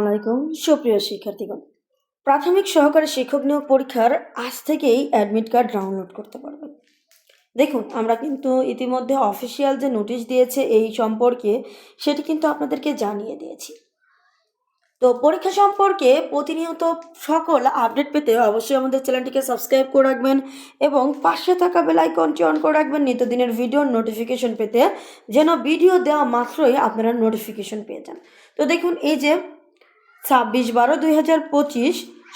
আলাইকুম সুপ্রিয় শিক্ষার্থীগণ, প্রাথমিক সহকারী শিক্ষক নিয়োগ পরীক্ষার আজ থেকেই অ্যাডমিট কার্ড ডাউনলোড করতে পারবেন। দেখুন, আমরা কিন্তু ইতিমধ্যে অফিসিয়াল যে নোটিশ দিয়েছে এই সম্পর্কে, সেটি কিন্তু আপনাদেরকে জানিয়ে দিয়েছি। তো পরীক্ষা সম্পর্কে প্রতিনিয়ত সকল আপডেট পেতে অবশ্যই আমাদের চ্যানেলটিকে সাবস্ক্রাইব করে রাখবেন এবং পাশে থাকা বেল আইকনটি অন করে রাখবেন। নিত্যদিনের ভিডিওর নোটিফিকেশন পেতে যেন ভিডিও দেওয়া মাত্রই আপনারা নোটিফিকেশন পেয়ে যান। তো দেখুন, এই যে ছাব্বিশ বারো দুই হাজার পঁচিশ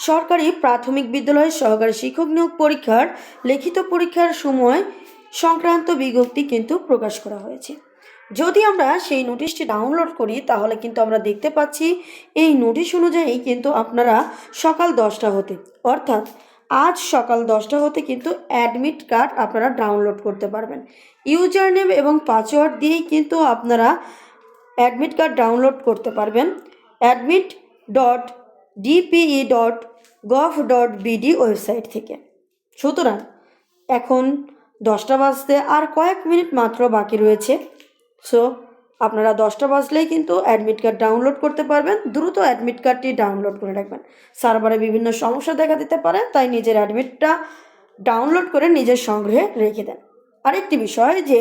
সরকারি প্রাথমিক বিদ্যালয়ের সহকারী শিক্ষক নিয়োগ পরীক্ষার লিখিত পরীক্ষার সময় সংক্রান্ত বিজ্ঞপ্তি কিন্তু প্রকাশ করা হয়েছে। যদি আমরা সেই নোটিশটি ডাউনলোড করি, তাহলে কিন্তু আমরা দেখতে পাচ্ছি এই নোটিশ অনুযায়ী কিন্তু আপনারা সকাল দশটা হতে, অর্থাৎ আজ সকাল দশটা হতে কিন্তু অ্যাডমিট কার্ড আপনারা ডাউনলোড করতে পারবেন। ইউজার নেম এবং পাসওয়ার্ড দিয়েই কিন্তু আপনারা অ্যাডমিট কার্ড ডাউনলোড করতে পারবেন। Admit dot DPE dot gov dot BD website থেকে। সুতরাং, এখন দশটা বাজতে আর কয়েক মিনিট মাত্র বাকি রয়েছে। সো আপনারা দশটা বাজলেই কিন্তু অ্যাডমিট কার্ড ডাউনলোড করতে পারবেন। দ্রুত অ্যাডমিট কার্ডটি ডাউনলোড করে রাখবেন। সার্ভারে বিভিন্ন সমস্যা দেখা দিতে পারে, তাই নিজের অ্যাডমিটটা ডাউনলোড করে নিজের সংগ্রহে রেখে দেন। আরেকটি বিষয় যে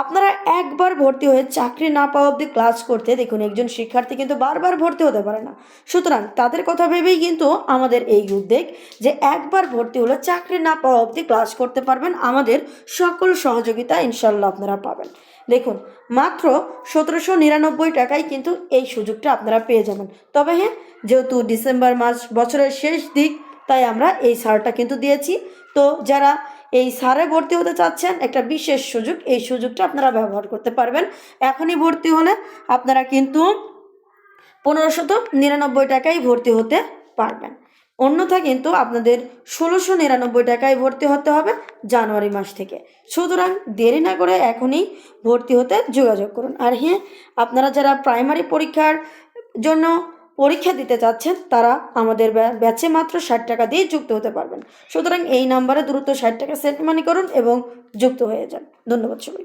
আপনারা একবার ভর্তি হয়ে চাকরি না পাওয়া অবধি ক্লাস করতে দেখুন, একজন শিক্ষার্থী কিন্তু বারবার ভর্তি হতে পারে না। সুতরাং তাদের কথা ভেবেই কিন্তু আমাদের এই উদ্যোগ যে একবার ভর্তি হলে চাকরি না পাওয়া অবধি ক্লাস করতে পারবেন, আমাদের সকল সহযোগিতা ইনশাল্লাহ আপনারা পাবেন। দেখুন, মাত্র সতেরোশো নিরানব্বই টাকায় কিন্তু এই সুযোগটা আপনারা পেয়ে যাবেন। তবে হ্যাঁ যেহেতু ডিসেম্বর মাস বছরের শেষ দিক, তাই আমরা এই সারটা কিন্তু দিয়েছি। তো যারা এই সারে ভর্তি হতে চাচ্ছেন, একটা বিশেষ সুযোগ, এই সুযোগটা আপনারা ব্যবহার করতে পারবেন। এখনই ভর্তি হলে আপনারা কিন্তু পনেরোশত নিরানব্বই টাকায় ভর্তি হতে পারবেন। অন্যথা কিন্তু আপনাদের ষোলোশো নিরানব্বই টাকায় ভর্তি হতে হবে জানুয়ারি মাস থেকে। সুতরাং দেরি না করে এখনই ভর্তি হতে যোগাযোগ করুন। আর হ্যাঁ আপনারা যারা প্রাইমারি পরীক্ষার জন্য পরীক্ষা দিতে চাচ্ছেন তারা আমাদের ব্যা- ব্যাচে মাত্র ষাট টাকা দিয়ে যুক্ত হতে পারবেন। সুতরাং এই নাম্বারে দ্রুত ষাট টাকা সেন্ট মানি করুন এবং যুক্ত হয়ে যান। ধন্যবাদ সবাইকে।